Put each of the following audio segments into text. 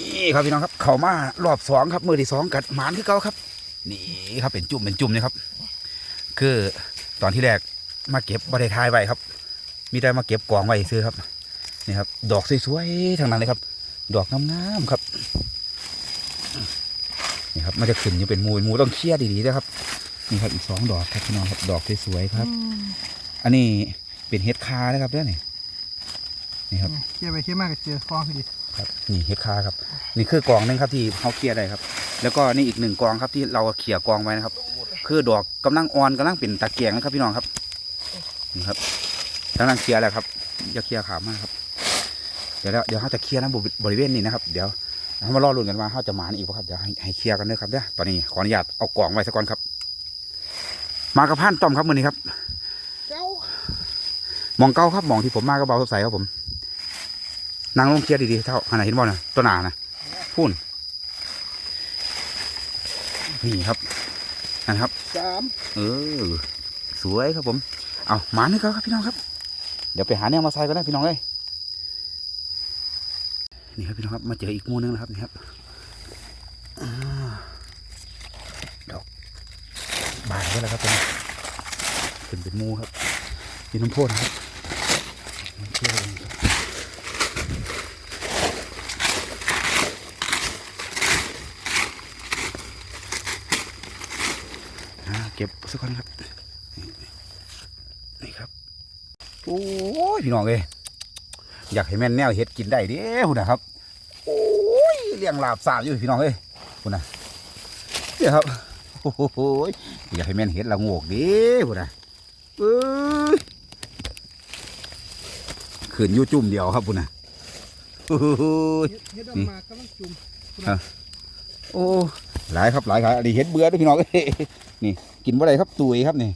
นี่ครับพี่น้องครับ เขามารอบสองครับมือที่สองกัดหมานที่เก่าครับ นี่ครับเป็นจุ่มเป็นจุ่มนี่ครับ คือตอนที่แรกมาเก็บบริทายไว้ครับ มีแต่มาเก็บกองไว้ซื้อครับนี่ครับ ดอกสวยๆทางนั้นเลยครับ ดอกงามๆครับนี่ครับมันจะขึ้นอยู่เป็นหมูเป็นหมูต้องเคลียร์ดีๆนะครับนี่ครับอีกสองดอกครับพี่น้องครับดอกสวยๆครับ อันนี้เป็นเฮ็ดคานะครับเด้อนี่นี่ครับเคี่ยวไปเคี่ยวมากก็เจอฟองพอดี ครับนี่เฮ็ดคาครับ นี่คือกองหนึงครับที่เขาเคลียร์ได้ครับ แล้วก็นี่อีกหนึ่งกองครับที่เราเขี่ยกองไว้นะครับ คือดอกกำลังอ่อนกำลังเป็นตะเกียงนะครับพี่น้องครับนี่ครับกำลังเคลียร์แล้วครับจะเคลียร์ขามากครับ เดี๋ยวแล้วเดี๋ยวเขาจะเคลียร์นะบริเวณนี้นะครับ เดี๋ยวเขามารอลุ้นกันว่าเขาจะหมานอีกบ่ครับเดี๋ยวให้ให้เคลียร์กันเลยครับเด้อตอนนี้ขออนุญาตเอากองไว้สักก่อนครับ มากับพันต้อมครับมือนี้ครับเจ้าหมองเก้าครับหมองที่ผมมาก็เบาสดใสครับผม นางลงเคลียร์ดีๆเท่าขนาดเห็นบ่นะตัวหนานะพูนนี่ครับนั่นครับสามเออ สวยครับผม เอาหมาให้เขาครับพี่น้องครับ เดี๋ยวไปหาแนวมาใส่กันนะพี่น้องเลยนี่ครับพี่น้องครับมาเจออีกหมูนึงนะครับนี่ครับอ่าดอกบานก็แล้วครับเป็นเป็นเป็นหมูครับมีน้ำโพดนะครับน้ำเชื่อเลยครับอ่า เก็บสักคนครับนี่ครับโอ้ยพี่น้องเอ้ยอยากให้แม่นแนวเห็ดกินได้เด้คุณนะครับโอ้ยเลี้ยงลาบสาบอยู่พี่น้องเอ้ยคุณนะเนี่ยครับโอ้โหอยากให้แม่นเห็ดละโงกเด้คุณนะเอ้ยขืนอยู่จุ่มเดียวครับคุณนะโอ้โหเฮ็ดดอกหมากกำลังจุ่มโอ้ หลายครับหลายครับอันนี้เห็ดเบื่อด้วยพี่น้องนี่ กินว่าไรครับตุยครับนี่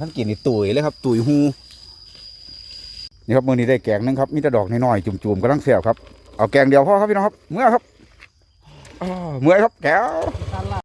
ท่านกินนี่ตุยเลยครับตุยหูนี่ครับมือนี้ได้แกงหนึงครับมีแต่ดอกน้อยๆจุ่มๆกำลังเสียบครับเอาแกงเดียวพ่อครับพี่น้องครับ เมื่อครับเมื่อยครับแก้ว